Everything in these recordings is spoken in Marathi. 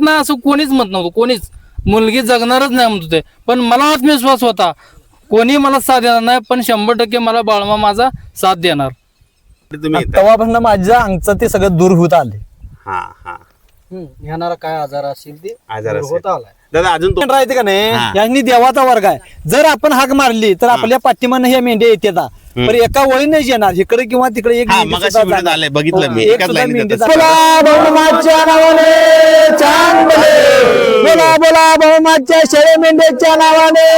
नाही असं कोणीच म्हणत नव्हतं कोणीच. मुलगी जगणारच नाही म्हणत होते. पण मला आत्मविश्वास होता. कोणी मला साथ देणार नाही पण शंभर टक्के मला बाळमा माझा साथ देणार. तुम्ही. तेव्हापासून माझ्या अंगचं ते सगळं दूर होत आले. हा हा. ह्यानाला काय आजार असेल ते आजार असेल. होत आलाय. दादा अजून तो राहते का नाही? हा. यांनी देवाचा वर्ग आहे. जर आपण हाक मारली तर आपल्या पाठीमानं हे मेंढ्या येतात पण एका वळीनेच येणार. इकडे किंवा तिकडे एक हा बघितलं मी. नावाने चांगले. बोला बोला बहुमाच्या शेळे मेंढ्याच्या नावाने.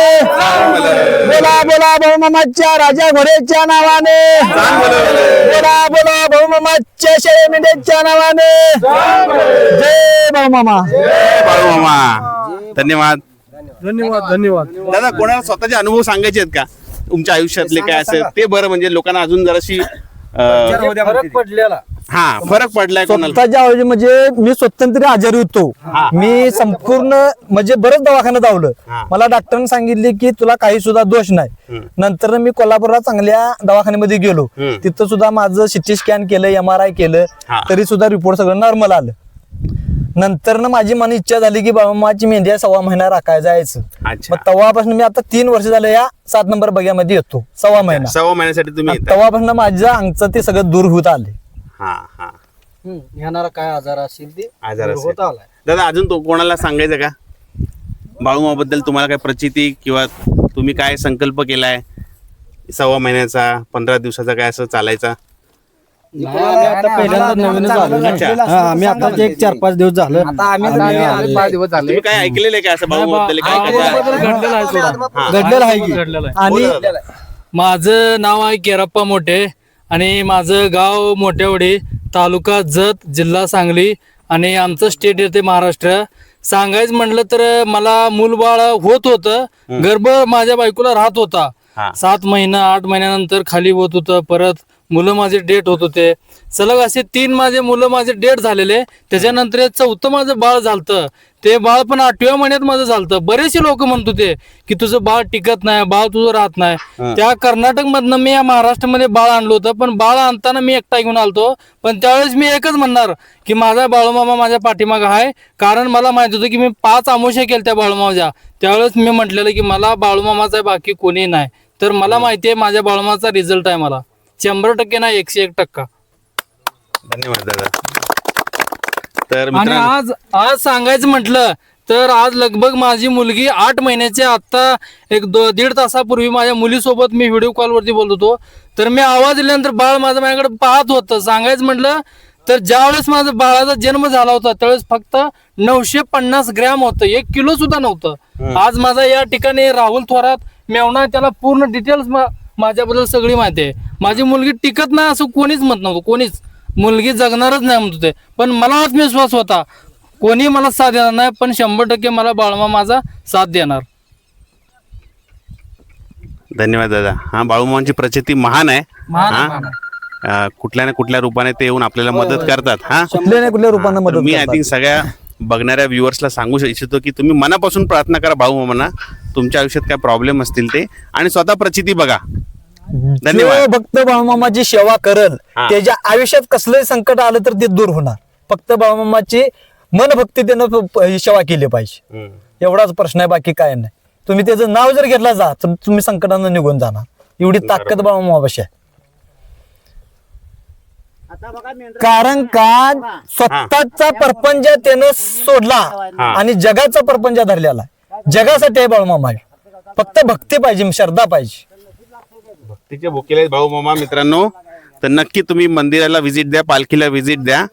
बोला बोला बहुमाच्या राजा घोड्याच्या नावाने. बोला बोला बहुमाच्या शेळे मेंढ्याच्या नावाने. जय बहुमामा बाळू मामा. धन्यवाद. धन्यवाद धन्यवाद. दादा कोणाला स्वतःचे अनुभव सांगायचे आहेत का? तुमच्या आयुष्यातले काय असेल ते बरं म्हणजे लोकांना अजून जराशी अं, फरक पडलेला. हा फरक पडलाय कोणाला? स्वतःच्या आवडी म्हणजे मी स्वतंत्र आजारी होतो. मी संपूर्ण म्हणजे बरंच दवाखान्यात हा. धावलं मला डॉक्टरांनी सांगितले की तुला काही सुद्धा दोष नाही. हम्म. नंतर मी कोल्हापूरला चांगल्या दवाखान्यामध्ये गेलो. हम्म. तिथं सुद्धा माझं सिटी स्कॅन केलं एम आर आय केलं. हा. तरी सुद्धा रिपोर्ट सगळं नॉर्मल आलं. नंतर ना माझी मन इच्छा झाली की बाबा माझी मेंढ्या सव्वा महिना राखायला जायचं. अच्छा. मग तेव्हापासून मी आता तीन वर्ष झालं या सात नंबर बग्यामध्ये येतो सव्वा महिना. सव्वा महिन्यासाठी तुम्ही येता. तेव्हापासून माझं अंगचं ते सगळं दूर होत आले. हा हा. ह्यानाला काय आजार असेल ते आजार दूर असेल. होत आलाय. दादा अजून तो कोणाला सांगायचं का? बाळूमाबद्दल तुम्हाला काय प्रचिती किंवा तुम्ही काय संकल्प केलाय? सव्वा महिन्याचा पंधरा दिवसाचा काय असं चालायचा? आम्ही आता. हा, एक चार पाच दिवस झालं. तुम्ही काय ऐकलेलं आहे का असं काय घडलेलं आहे थोडं. घडलेलं आहे की? आणि. माझं नाव आहे केरप्पा मोठे आणि माझं गाव मोठेवडी तालुका जत जिल्हा सांगली आणि आमचं स्टेट येते महाराष्ट्र. सांगायचं म्हटलं तर मला मूलबाळ होत होतं. गर्भ माझ्या बायकोला राहत होता. हा. सात महिना आठ महिन्यानंतर खाली होत होतं. परत मुलं माझे डेट होत होते. सलग असे तीन माझे मुलं माझे डेट झालेले. त्याच्यानंतर चौथं माझं बाळ झालतं. ते बाळ पण आठव्या महिन्यात माझं झालतं. बरेचसे लोक म्हणत होते की तुझं बाळ टिकत नाही बाळ तुझं राहत नाही. त्या कर्नाटक मधनं मी या महाराष्ट्रामध्ये बाळ आणलं होतं. पण बाळ आणताना मी एकटा घेऊन आलतो. पण त्यावेळेस मी एकच म्हणणार की माझा बाळूमामा माझ्या पाठीमागं आहे. कारण मला माहीत होतं की मी पाच आमोशा केल्या त्या बाळूमामाच्या. त्यावेळेस मी म्हटलेलं की मला बाळूमामाचा बाकी कोणी नाही. तर मला माहिती आहे माझ्या बाळूमाचा रिझल्ट आहे मला. शंभर टक्के नाही एकशे एक टक्का. धन्यवाद दादा. तर आणि मित्रांनो आज आज सांगायचं म्हटलं तर आज लगभग माझी मुलगी आठ महिन्याची आता एक दो दीड तासापूर्वी माझ्या मुलीसोबत मी व्हिडिओ कॉलवरती बोलत होतो. तर मी आवाज दिल्यानंतर बाळ माझं माझ्याकडे पाहत होतं. सांगायचं म्हटलं तर ज्यावेळेस माझा बाळाचा जन्म झाला होता त्यावेळेस फक्त नऊशे पन्नास ग्रॅम होतं. एक किलो सुद्धा नव्हतं. आज माझा या ठिकाणी राहुल थोरात मेवणा त्याला पूर्ण डिटेल्स माझ्याबद्दल सगळी माहिती आहे. माझी मुलगी टिकत नाही असं कोणीच म्हणत नव्हतं कोणीच. मुलगी जगणारच नाही म्हणत होते. पण मला आत्मविश्वास होता. कोणी मला साथ देणार नाही पण शंभर टक्के मला बाळमा माझा साथ देणार. धन्यवाद दादा. हा बाळूमामांची प्रचिती महान आहे. महान आहे, हा? महान अं, कुठल्या ना कुठल्या रूपाने ते येऊन आपल्याला मदत करतात. हा? कुठल्या ना कुठल्या रूपानं मदत मी आय करतात. थिंक सगळ्या बघणाऱ्या व्ह्युअर्सला सांगू इच्छितो की तुम्ही मनापासून प्रार्थना करा भाऊ मामांना तुमच्या आयुष्यात काय प्रॉब्लेम असतील ते? आणि स्वतः प्रचिती बघा. धन्यवाद. भक्त बाळमामाची सेवा करल हा. त्याच्या आयुष्यात कसलंही संकट आलं तर ते दूर होणार. फक्त बाळमामाची मनभक्ती त्यानं प- प- सेवा केली पाहिजे. हम्म. एवढाच प्रश्न आहे बाकी काय नाही. तुम्ही त्याचं नाव जर घेतला जा तर तुम्ही संकटानं निघून जाणार. एवढी ताकद बाळमामापाशी आहे. कारण का स्वतःचा परपंच त्यानं सोडला हा. आणि जगाचा परपंच धरलेला आहे. जगासाठी आहे बाळमामा फक्त भक्ती पाहिजे श्रद्धा पाहिजे. भक्तीचे भुकेले आहेत भाऊ मामा मित्रांनो. तर नक्की तुम्ही मंदिराला व्हिजिट द्या पालखीला व्हिजिट द्या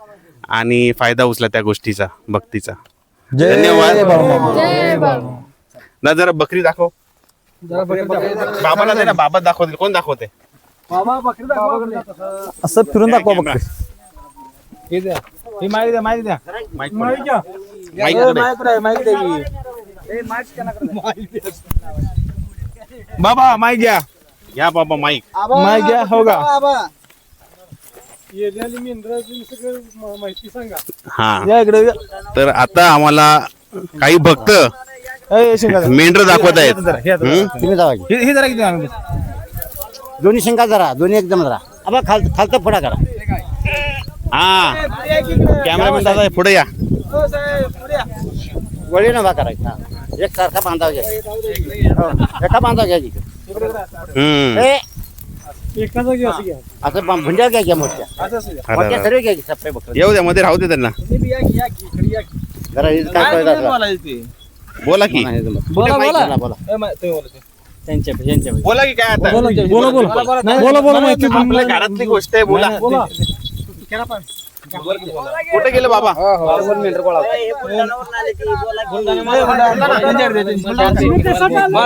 आणि फायदा उचला त्या गोष्टीचा भक्तीचा. जय धन्यवाद. ना जरा बकरी दाखव. बाबाला दे ना बाबा दाखवतील. कोण दाखवते? असं फिरून दाखवा. बघ माहिती द्या. माहिती द्या कडे. माहिती द्या. बाबा माहिती घ्या. घ्या बाबा माईक. माहिती घ्या हो का? हा. या इकडे तर आता आम्हाला काही भक्त ए, शिंगा जरा. मेंढर दाखवत आहेत. हे. हम्म? तुम्ही जावा की. हे हे जरा किती आणून दे. दोन्ही शिंगा जरा दोन्ही एकदम जरा. अब खाल खालचा फोडा करा. हा. कॅमेरामॅन दादा पुढे या. वळी नका करायचा. एक सारखा बांधाव घ्या. हो, एका बांधाव घ्या इकडे. हम्म. ए, असं बा- भुंड्या घ्या घ्या मोठ्या. अरे, मोठ्या अरे. सर्व घ्या की सप्पे बकरे. येऊ द्या मध्ये राहू दे त्यांना. जरा हे काय कळत असलं. बोला की. नाही जमत. बोला कुठे बोला. माहिती आहे ना, बोला त्यांच्या त्यांच्या बोला की काय आता? बोला बोला बोला बोला. माहिती आपल्या घरातली गोष्ट आहे बोला. कुठे गेलं बाबा?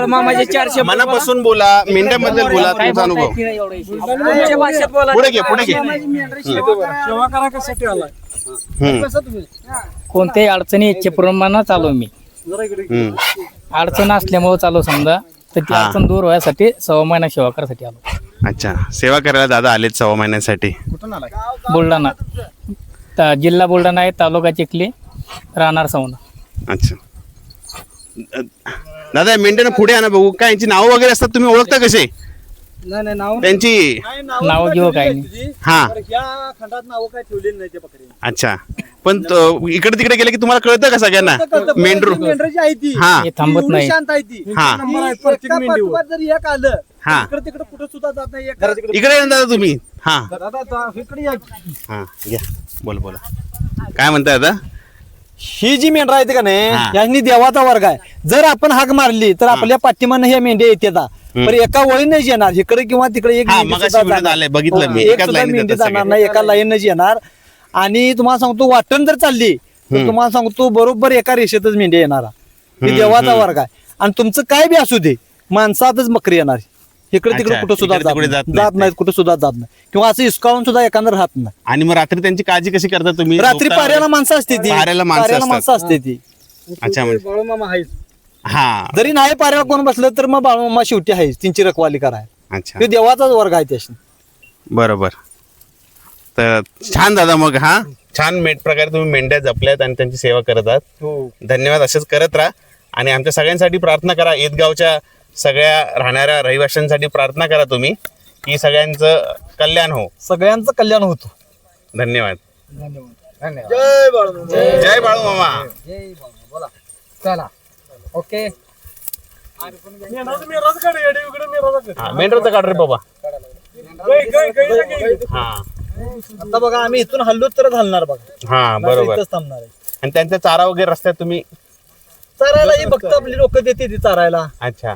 मामाचे चारशे मनापासून बोला मेंढ्याबद्दल बोला तुमचा अनुभव. पुढे घे पुढे घे. सेवा करा. कशासाठी आला? कोणत्याही अडचणी इच्छेप्रमाणे चालू मी. अडचण असल्यामुळे चालू समजा तर ती हा. अडचण दूर व्हायसाठी सव्वा महिना सेवा करायसाठी आलो. अच्छा. सेवा करायला दादा आलेत सव्वा महिन्यासाठी. बुलढाणा. त- जिल्हा बुलढाणा आहे तालुका चिखली राहणार सौंदा अच्छा. दादा मेंढ्यानं पुढे आणा बघू. काय यांची नावं वगैरे असतात तुम्ही ओळखता कसे? त्यांची नाव घेऊ काय? नाही हा. अच्छा. पण इकडे तिकडे गेले की तुम्हाला कळतं का सगळ्यांना? मेंढरू हा. हे थांबत नाही. हा. हा. तिकडे कुठं सुद्धा जात नाही. इकडे या ना दादा तुम्ही. हा. हा घ्या. बोला बोला. काय म्हणताय आता? ही जी मेंढरा आहेत का नाही हा. यांनी देवाचा वर्ग आहे जर आपण हाक मारली तर आपल्या पाठीमानं ह्या मेंढ्या येतात पण एका वळीनेच येणार इकडे किंवा तिकडे एक हा, मेंढी मगाशी सुद्धा व्हिडिओत जाणार. आलंय, बघितलं हो, मी. एक एकाच सुद्धा लाईनीत मेंढी येतात जाणार सगळे. नाही एका लाईनच येणार आणि तुम्हाला सांगतो वाटण जर चालली तर तुम्हाला सांगतो बरोबर एका रेषेतच मेंढ्या येणार ही देवाचा. वर्ग आहे आणि तुमचं काय बी असू दे माणसातच बकरी येणार इकडे तिकडे अच्छा, कुठं सुद्धा इकडे जात तिकडे. जात नाहीत जात नाहीत कुठं सुद्धा जात नाही. किंवा असं इसकावून सुद्धा एखादं राहत नाही. आणि मग रात्री त्यांची काळजी कशी करता तुम्ही? रात्री झोपता पाऱ्याला वगैरे? माणसं असते ती. पाऱ्याला माणसं पाऱ्याला असतात. माणसं असते ती. अच्छा म्हणजे बाळूमामा आहेच हा. जरी नाही पाऱ्याला कोण बसलं तर मग बाळूमामा शेवटी आहे त्यांची रखवाली कराय अच्छा. तो देवाचाच वर्ग आहे त्याशी. बरोबर. तर छान दादा मग हा? छान मेट प्रकारे तुम्ही मेंढ्या जपल्यात आणि त्यांची सेवा करत आहात. धन्यवाद असेच करत राहा. आणि आमच्या सगळ्यांसाठी प्रार्थना करा. ईदगावच्या सगळ्या राहणाऱ्या रहिवाशांसाठी प्रार्थना करा तुम्ही. की सगळ्यांचं कल्याण हो. सगळ्यांचं कल्याण होतं. धन्यवाद. जय बाळू मामा. चला. ओके. मेंढराचं काढ रे बाबा. हा. आता बघा आम्ही इथून हल्लो तरच हलणार बघा. हा बरोबर इथंच थांबणार आहे. आणि त्यांचा चारा वगैरे रस्त्यात तुम्ही चारायला ही भक्त आपली लोक देते ती चारायला. अच्छा.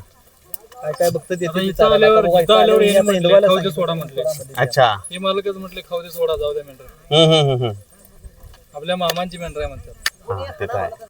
काय काय इथं. आल्यावर इथं आल्यावर हे म्हटले, खाऊ दे सांगितलं. सोडा म्हटले अच्छा हे मालकच म्हटले खाऊ दे सोडा जाऊ द्या मेंढर हम्म हम्म हम्म हम्म. आपल्या मामांची मेंढर आहे म्हणतात हा ते तर आहे